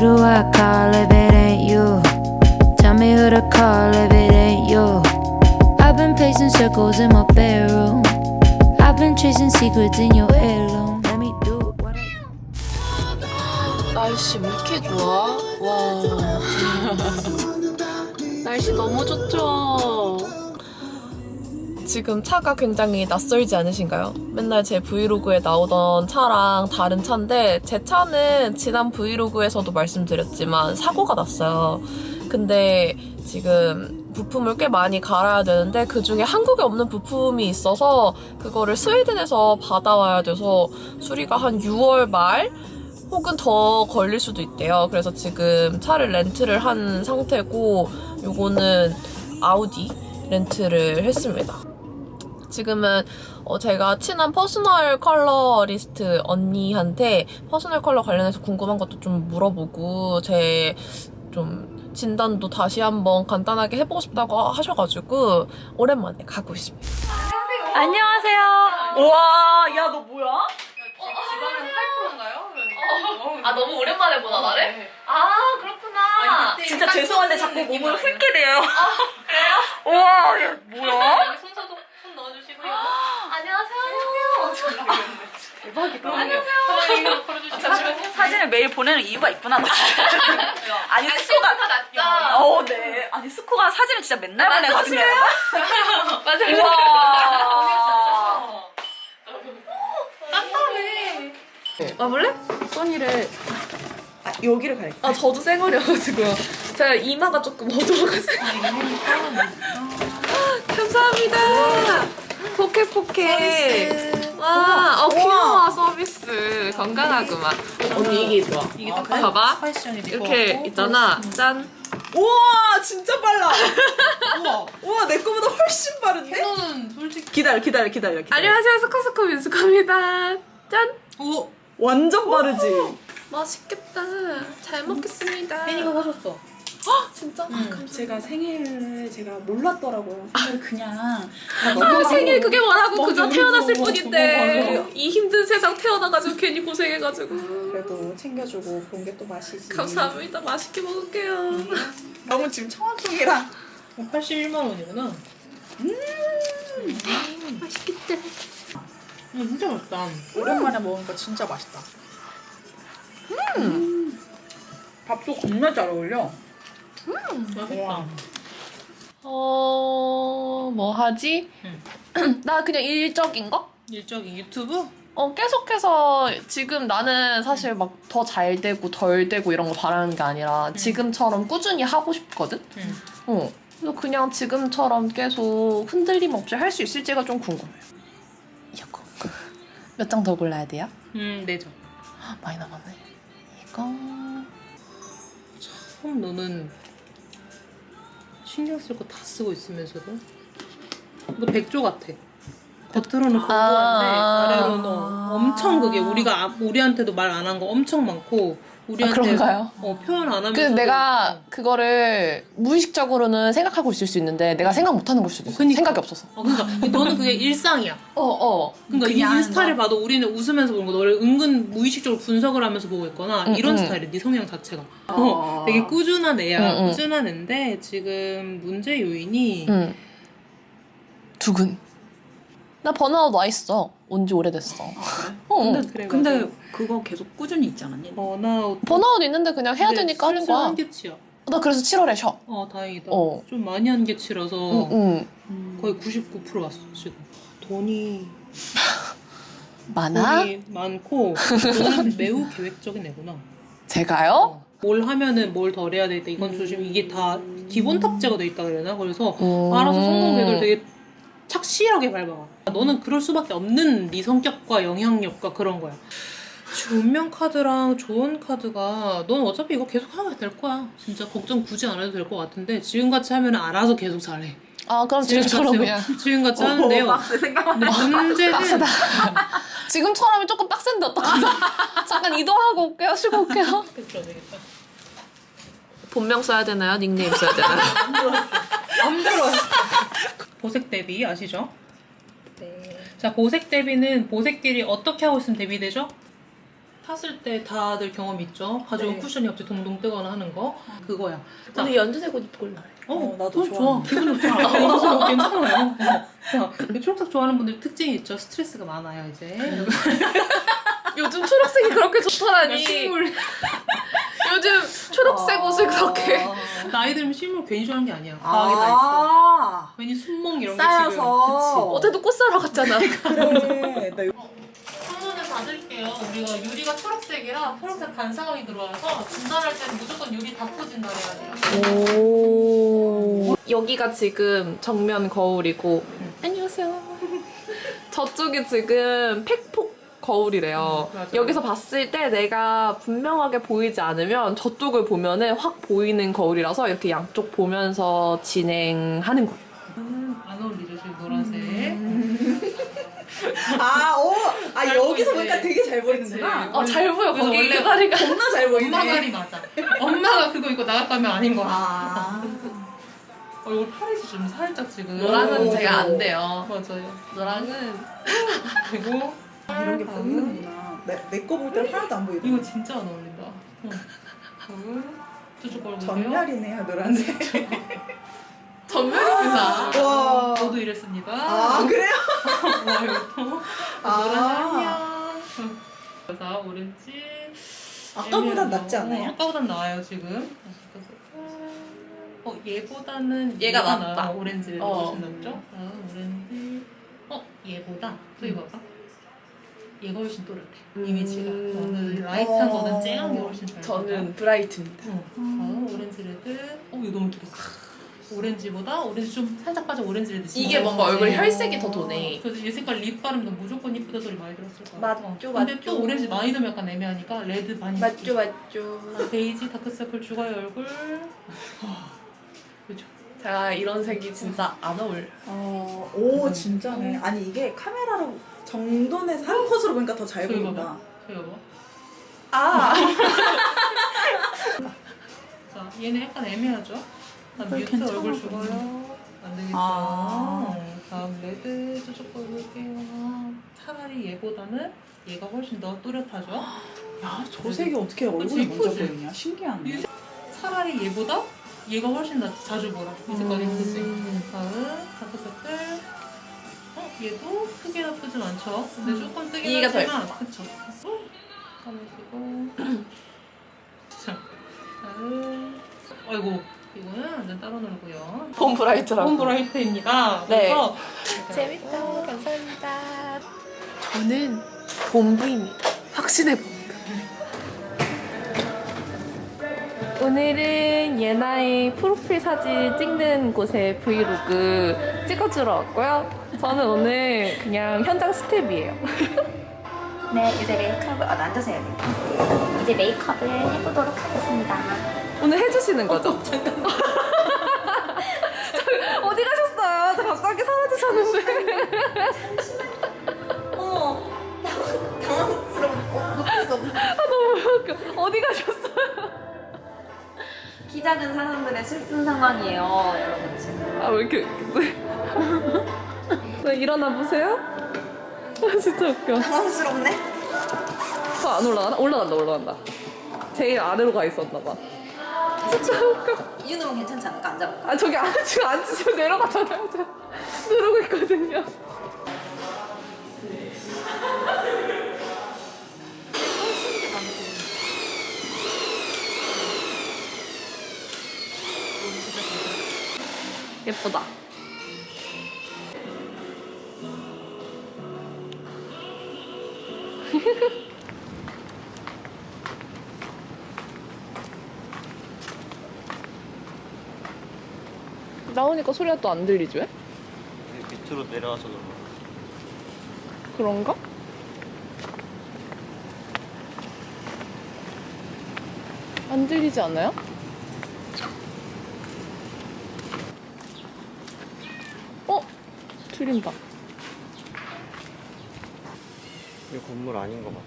do I call if it ain't you? Tell me who to call if it ain't you. I've been pacing circles in my bedroom. I've been chasing secrets in your heirloom. Let me do what I 날씨 왜 이렇게 좋아? 와. 날씨 너무 좋죠? 지금 차가 굉장히 낯설지 않으신가요? 맨날 제 브이로그에 나오던 차랑 다른 차인데 제 차는 지난 브이로그에서도 말씀드렸지만 사고가 났어요. 근데 지금 부품을 꽤 많이 갈아야 되는데 그 중에 한국에 없는 부품이 있어서 그거를 스웨덴에서 받아와야 돼서 수리가 한 6월 말 혹은 더 걸릴 수도 있대요. 그래서 지금 차를 렌트를 한 상태고 요거는 아우디 렌트를 했습니다. 지금은 어, 제가 친한 퍼스널 컬러리스트 언니한테 퍼스널 컬러 관련해서 궁금한 것도 좀 물어보고 제 좀 진단도 다시 한번 간단하게 해보고 싶다고 하셔가지고 오랜만에 가고 있습니다. 안녕하세요. 우와, 야, 너 뭐야? 아 너무 오랜만에 보나 나를? 아 그렇구나. 진짜 죄송한데 자꾸 몸을 훑게 돼요. 그래요? 우와, 야, 뭐야? 손소독 손 넣어주시고요. 안녕하세요. 대박이다. 안녕하세요. 잠시만요. 사진을 매일 보내는 이유가 있구나. 너. 아니, 아, 스코가. 다 낫죠? 어, 네. 아니, 스코가 사진을 진짜 맨날 보내거든요. 맞아요. 우와. 딱딱해. 와볼래? 소니를. 아, 여기를 가야 아 저도 쌩얼이어가지고요. 제가 이마가 조금 어두워가지고. 감사합니다. 포켓 포켓. 와, 어 귀여워 서비스. 건강하구만. 언니 이게 좋아. 이게 딱 봐봐. 이렇게 있잖아. 짠. 우와 진짜 빨라 우와 우와 내 거보다 훨씬 빠른데? 저는 솔직히 기다려 기다려 기다려 기다려 안녕하세요 스코스코 민스코입니다. 짠. 오 완전 빠르지? 맛있겠다. 잘 먹겠습니다. 혜니가 사줬어. 진짜? 제가 생일을 제가 몰랐더라고요. 생일 그냥 아, 생일 그게 뭐라고? 너무 그저 태어났을 너무 뿐인데. 너무 이 힘든 세상 태어나가지고 괜히 고생해가지고. 그래도 챙겨주고 그런 게 또 맛이지. 감사합니다. 맛있게 먹을게요. 너무 지금 청아통이랑 81만 원이구나. 맛있겠다. 음, 진짜 맛있다. 오랜만에 먹으니까 진짜 맛있다. 음. 밥도 겁나 잘 어울려 맛있다. 어... 뭐 하지? 나 그냥 일적인 거? 일적인 유튜브? 어 계속해서 지금 나는 사실 막 더 잘 되고 덜 되고 이런 거 바라는 게 아니라 지금처럼 꾸준히 하고 싶거든? 응. 어 그래서 그냥 지금처럼 계속 흔들림 없이 할 수 있을지가 좀 궁금해요 이거 몇 장 더 골라야 돼요? 음, 네죠. 많이 남았네. 이거 그럼 너는 신경 쓸 거 다 쓰고 있으면서도 너 백조 같아. 겉으로는 고고한데 아. 아래로는 엄청 그게 우리가 아- 우리한테도 말 안 한 거 엄청 많고 우리한테 아, 그런가요? 어, 표현 안 하면서 그 내가 그거를 무의식적으로는 생각하고 있을 수 있는데 내가 생각 못하는 걸 수도 있어. 그니까. 생각이 없어서. 어, 그러니까 너는 그게 일상이야. 어 어. 그러니까 이 인스타를 봐도 우리는 웃으면서 보는 거 너를 은근 무의식적으로 분석을 하면서 보고 있거나 응, 이런 응. 스타일이야 네 성향 자체가 어, 되게 꾸준한 애야 응, 응. 꾸준한 애인데 지금 문제 요인이 응. 두근. 나 번아웃 와 있어. 온지 오래됐어. 어. 근데, 그래, 근데. 그거 계속 꾸준히 있지 않았니? 번아웃 번아웃 있는데 그냥 해야 근데 되니까 하는 슬슬 거야. 한계치야 나 그래서 7월에 쉬어. 어 다행이다 어. 좀 많이 한계치라서 응, 응. 음. 거의 99% 왔어 지금 돈이 많아? 돈이 많고 너는 매우 계획적인 애구나 제가요? 어. 뭘 하면은 뭘 덜 해야 되겠다 이건 조심 이게 다 기본 탑재가 돼 있다 그래나 그래서 음. 알아서 성공 궤도를 되게 착실하게 밟아 너는 그럴 수밖에 없는 네 성격과 영향력과 그런 거야 운명 카드랑 조언 카드가 넌 어차피 이거 계속 하게 될 거야 진짜 걱정 굳이 안 해도 될 것 같은데 지금같이 하면 알아서 계속 잘해 아 그럼 지금처럼 그냥 지금같이 하는데요 빡세 생각만 근데 문제는. 지금처럼이 조금 빡센데 어떡하죠? 잠깐 이동하고 올게요. 쉬고 올게요. 되겠다 되겠다 본명 써야 되나요? 닉네임 써야 되나요? 안 들어. 보색 대비 아시죠? 네. 자 보색 대비는 보색끼리 어떻게 하고 있으면 대비되죠? 탔을 때 다들 경험 있죠? 가지고 네. 쿠션이 옆에 동동 뜨거나 하는 거 그거야. 자, 근데 연두색 옷 입고 올라요. 어, 어, 나도 좋아. 기분 좋다. 아, 이거 괜찮아요. 어. 자, 초록색 좋아하는 분들 특징이 있죠. 스트레스가 많아요 이제. 요즘 초록색이 그렇게 좋더라니. 식물 요즘 초록색 옷을 그렇게. 나이 들면 식물 괜히 좋아하는 게 아니야. 과학이 다 있어. 아, 괜히 순몽 이런 게 쌓여서. 지금. 어제도 꽃 사러 갔잖아. 그래. 나 이거- 창문을 닫을게요. 우리가 유리가 초록색이라 초록색 반사광이 들어와서 진단할 때는 무조건 유리 닫고 진단해야 돼요. 오. 여기가 지금 정면 거울이고. 안녕하세요. 저쪽이 지금 팩폭 거울이래요. 음. 여기서 봤을 때 내가 분명하게 보이지 않으면 저쪽을 보면은 확 보이는 거울이라서 이렇게 양쪽 보면서 진행하는 거예요. 음, 안 어울리죠 지금 노란색. 아, 오, 아잘 여기서 보이지? 보니까 되게 잘 보이는구나. 어, 잘 보여. 거기 원래 그 다리가. 겁나 잘 보이네. 엄마 말이 맞아. 엄마가 그거 입고 나갔다면 아닌 거야. 아, 얼굴 파래지 좀 살짝 지금. 노랑은 오. 제가 안 돼요. 맞아요. 노랑은 그리고 이런 게 보이는구나. 내거 볼 때는 하나도 안 보이더라. 이거 진짜 안 어울린다. 저쪽 걸 보세요. 전멸이네요, 노란색. 전면입니다. 와. 저도 이랬습니다. 아, 그래요? 와 이것도 아. 노란색이야. 그래서 오렌지. 아까보단 애매한 낫지 거. 않아요? 어, 아까보단 나아요 지금. 어 얘보다는 얘가 낫다. 나아. 오렌지를 어. 훨씬 낫죠? 아, 오렌지. 어 얘보다 저기 봐봐. 얘가 훨씬 또렷해. 음. 이미지가. 어, 그 라이트한 어. 거는 쨍한 게 훨씬 잘. 저는 브라이트입니다. 어, 어, 오렌지 레드. 어, 이거 너무 길어. 오렌지보다 오렌지 좀 살짝 빠져 오렌지 레드. 이게 뭔가. 얼굴 혈색이 더 도네. 그래서 얘 색깔 립 바르면 무조건 이쁘다 소리 많이 들었을 거야. 맞죠, 어. 근데 맞죠. 또 오렌지 많이 넣으면 약간 애매하니까 레드 많이. 맞죠. 맞죠. 베이지 다크서클 죽어요 얼굴. 그죠. 제가 이런 색이 진짜 안 어울. 어, 오, 진짜네. 아니, 이게 카메라로 정돈해서 한 컷으로 보니까 더 잘 저기 보인다. 봐봐. 저기 봐봐. 아, 자, 얘는 약간 애매하죠? 나 뮤트 괜찮아 얼굴. 죽어요. 안 되겠죠. 아. 어, 다음 레드 저쪽 거 볼게요. 차라리 얘보다는 얘가 훨씬 더 또렷하죠? 야, 저 색이 어떻게 얼굴이 그치, 먼저 이쁘지? 보이냐? 신기하네. 차라리 얘보다 얘가 훨씬 낫지. 자주 보라. 이 색깔이 음. 예쁘지? 다음 다크서클. 어, 얘도 크게 나쁘진 않죠? 근데 조금 뜨긴 얘가 더 하지만 그쵸. 자, 다음 아이고 이거는 완전 따로 놀고요. 봄 브라이트라고. 홈 브라이트입니다. 네. 그래서 재밌다. 감사합니다. 저는 본부입니다. 확신해 봅 오늘은 예나의 프로필 사진 찍는 곳에 브이로그 찍어주러 왔고요. 저는 오늘 그냥 현장 스텝이에요. 네, 이제 메이크업을, 아, 앉으세요. 네. 이제 메이크업을 해보도록 하겠습니다. 오늘 해주시는 거죠? 저 어디 가셨어요? 저 갑자기 사라지셨는데. 어머, 당황스러워. 어디 가셨어요? 키 작은 사람들의 슬픈 상황이에요, 여러분. 지금. 아 왜 이렇게 왜 일어나 보세요? 아 진짜 웃겨. 당황스럽네? 더안 올라가나? 올라간다 올라간다. 제일 아래로 가 있었나 봐. 진짜 웃겨. 이 정도면 괜찮지 않을까? 앉아볼까? 아 저기 안 지금 앉으시면 내려가잖아요. 제가 누르고 있거든요. 예쁘다. 나오니까 소리가 또 안 들리지 왜? 밑으로 내려와서 그런 거. 그런가? 안 들리지 않아요? 어? 들린다. 이 건물 아닌 것 같아.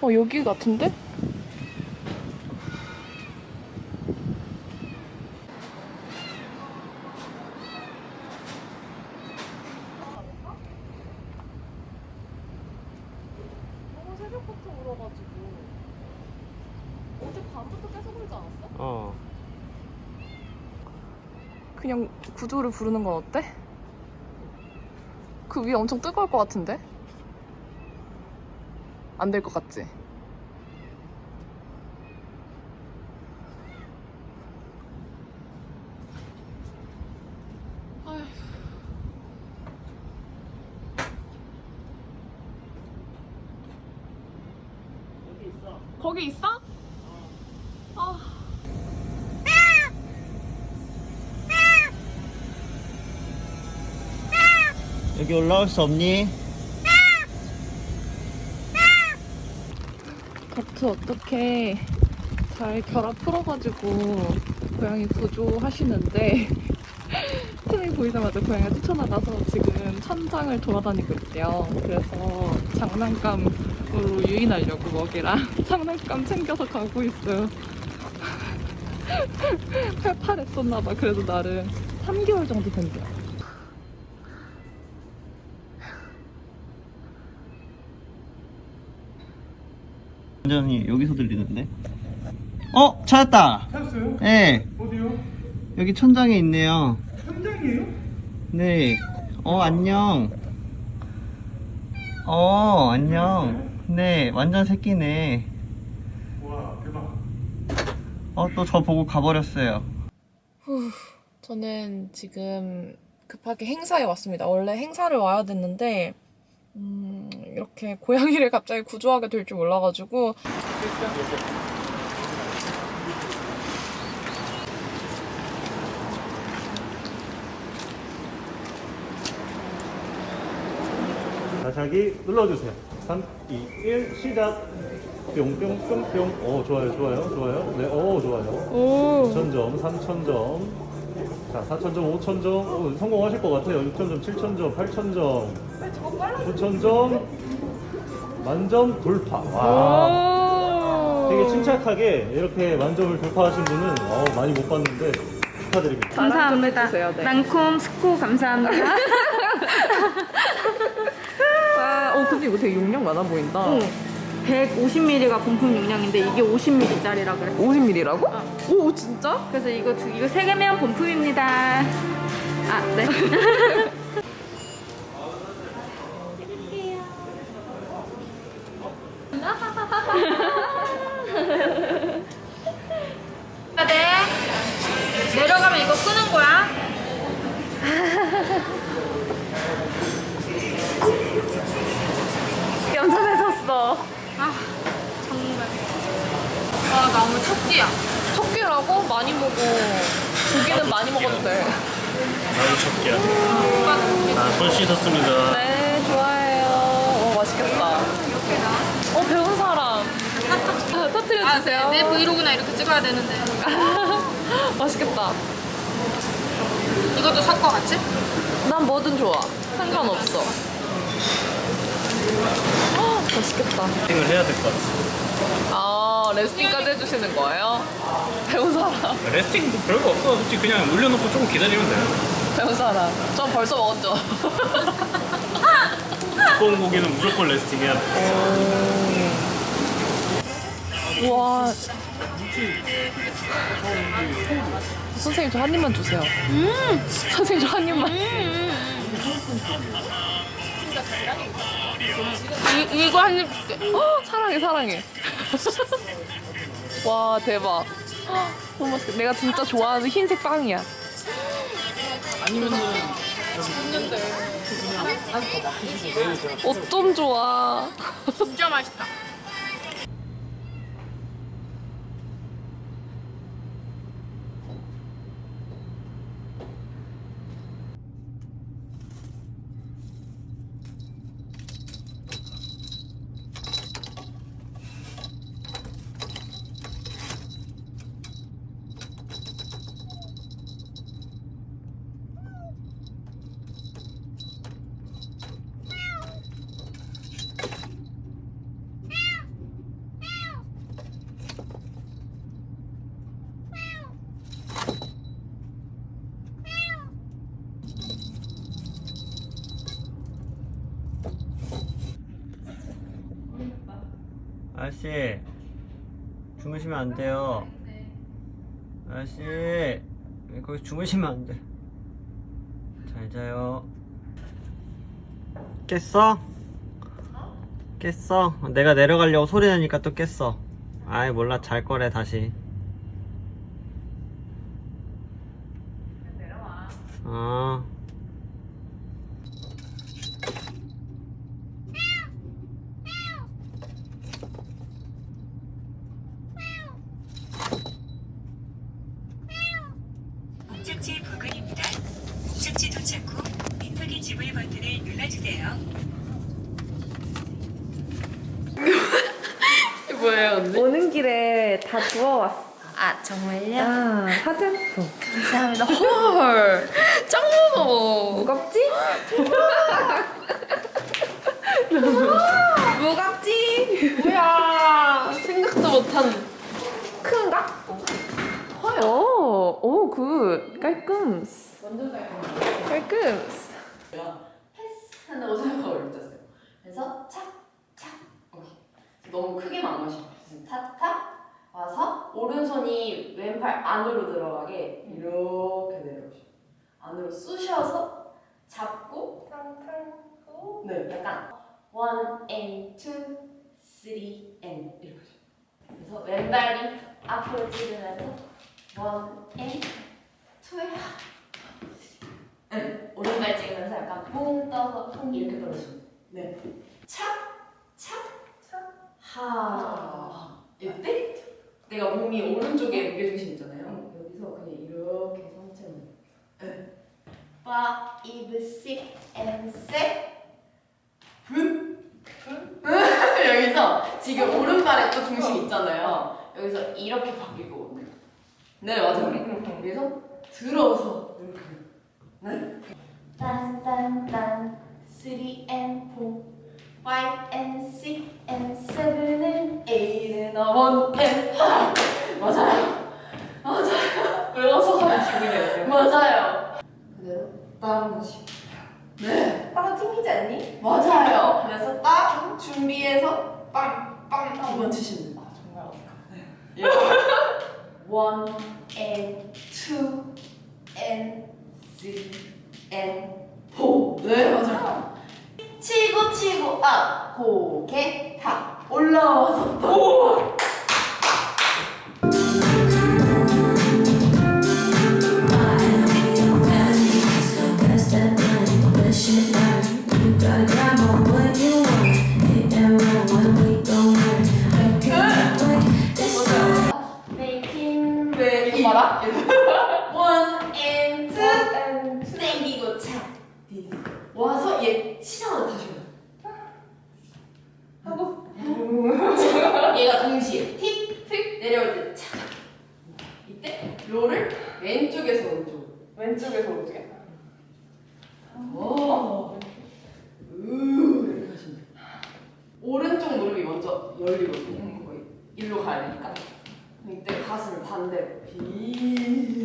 어, 여기 같은데? 울어가지고 어제 밤부터 계속 울지 않았어? 어. 그냥 구조를 부르는 건 어때? 그 위에 엄청 뜨거울 것 같은데? 안 될 것 같지? 아휴. 거기 있어? 아. 여기 올라올 수 없니? 닥트 어떻게 잘 결합 풀어가지고 고양이 구조하시는데 틈이 보이자마자 고양이가 뛰쳐나가서 지금 천장을 돌아다니고 있대요. 그래서 장난감으로 유인하려고 먹이랑 장난감 챙겨서 가고 있어요. 팔팔했었나봐. 그래도 나름 3개월 정도 된대요. 완전히 여기서 들리는데? 어? 찾았다! 찾았어요? 네. 어디요? 여기 천장에 있네요. 현장이에요? 네. 어, 안녕. 어, 안녕. 네, 완전 새끼네. 와 대박. 어, 또 저 보고 가버렸어요. 저는 지금 급하게 행사에 왔습니다. 원래 행사를 와야 됐는데 음, 이렇게 고양이를 갑자기 구조하게 될 줄 몰라가지고 하기 눌러주세요. 3, 2, 1 시작. 뿅뿅뿅뿅. 오 좋아요 좋아요 좋아요. 네, 오 좋아요. 2,000점, 3,000점. 자, 4,000점, 5,000점. 오, 성공하실 것 같아요. 6,000점, 7,000점, 8,000점. 9,000점. 만점 돌파. 와. 되게 침착하게 이렇게 만점을 돌파하신 분은 어, 많이 못 봤는데 축하드립니다. 감사합니다. 해주세요, 네. 랑콤 스코 감사합니다. 아, 어 근데 이거 되게 용량 많아 보인다. 150ml가 본품 용량인데 이게 50ml짜리라 그랬어. 50ml라고? 오 진짜? 그래서 이거 두 이거 세 개면 본품입니다. 아 네. 네. 내려가면 이거 끄는 거야. 얌전해졌어. 아 정말. 아 나무 첫 끼야. 첫 끼라고? 많이 먹어. 고기는 많이 먹어도 돼. 나도 첫끼야. 아, 손 씻었습니다. 네, 좋아해요. 어, 맛있겠다. 어, 배운 사람. 아, 터트려 주세요. 내 브이로그나 이렇게 찍어야 되는데. 맛있겠다. 이것도 섞어 같이? 난 뭐든 좋아. 상관없어. 어, 맛있겠다. 을 해야 될 것 같아. 아, 레스팅까지 해주시는 거예요? 배운 사람. 레스팅 뭐 별거 없어. 솔직히 그냥 올려놓고 조금 기다리면 돼요. 배운 사람. 전 벌써 먹었죠. 두꺼운 고기는 무조건 레스팅 해야 돼. 우와. 선생님 저 한 입만 주세요. 선생님 저 한 입만. 이, 이거 한 입. 어, 사랑해 사랑해. 와 대박. 헉, 너무 맛있겠다. 내가 진짜 좋아하는 흰색 빵이야. 아니면은 어쩜 좋아. 진짜 맛있다. 아저씨 주무시면 안 돼요. 아저씨 거기 주무시면 안 돼. 잘 자요. 깼어? 깼어? 내가 내려가려고 소리 내니까 또 깼어. 아이 몰라. 잘 거래 다시. 어 목적지 부근입니다. 목적지 도착 후 민폐기 지불 버튼을 눌러주세요. 오는 길에 다 주워왔어. 아 정말요? 아, 화장품. 감사합니다 헐 짱 무거워 무겁지? 무겁지? 뭐야 생각도 못한 큰가? 오, 오, 굿. 깔끔. 완전 깔끔. 깔끔. 근데 어제가 어렵졌어요. 그래서 착착 오케이. 너무 크게만 안 마시고 탁탁 와서 오른손이 왼팔 안으로 들어가게 이렇게 내려오시고 안으로 쑤셔서 잡고 네 약간 one and two three and 이렇게 그래서 왼발이 앞으로 찌르면서 one and two에 네, 오른발 찍으면서 약간 붕 떠서 붕 이렇게 떨어지고 네. 착, 착, 착, 하. 이때 내가 몸이 오른쪽에 무게중심 있잖아요. 여기서 그냥 이렇게 상체만. 네. five, six, and seven. 분. 분. 여기서 지금 오른발에 또 중심 있잖아요. 여기서 이렇게 바뀌고. 네, 맞아요. 그래서 들어서 이렇게. 네. 딴딴딴 3 and 4 5 and 6 and N, and 8은 on and 맞아요. 맞아요. 외워서 하는 기분이에요. 맞아요. 그대로 따라하고 싶어요. 네. 빵 튕기지 않니? 맞아요. 그래서 딱 준비해서 빵, 빵 한번 치시면 됩니다. 정말 어떡하 네. 예. 1, 1, 이거 봐라. 땡기고 차. 와서 얘 치자마자 다시 와. 하고 얘가 동시에 틱 틱 내려올 때 차. 이때 롤을 왼쪽에서 오른쪽. 왼쪽에서 오른쪽에. 오. 돼요. 오른쪽 무릎이 먼저 열리거든요. 거의 일로 가야 되니까. 이때 가슴을 반대로 비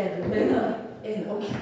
seven. okay.